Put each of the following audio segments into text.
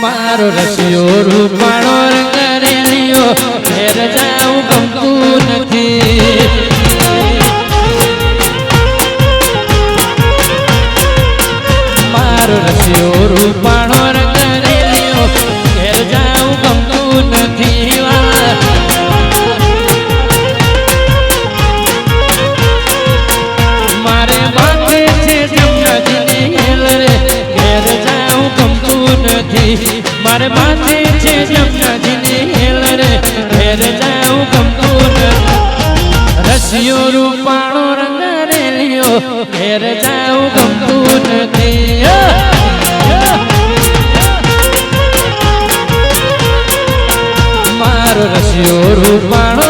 મારો રસિયો રૂપાણો રંગ મારે રસિયો રૂપાણો રંગ રેલિયો ઘેર જાઉં ગમતું નથી મારો રસિયો રૂપાળો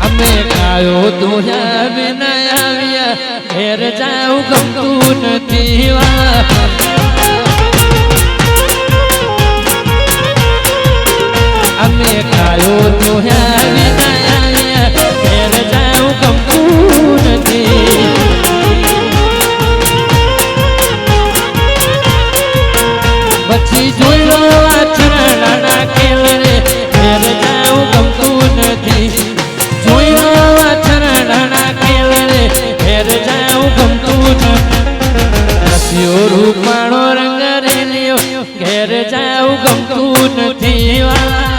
અમે કાયો દોયા વિના આવ્યા ઘેર જાઉં ગમતું નથી અમે કાયો દોયા રૂપાળો રંગ રેલ્યો ઘેર જાવ ગમતું નથી વા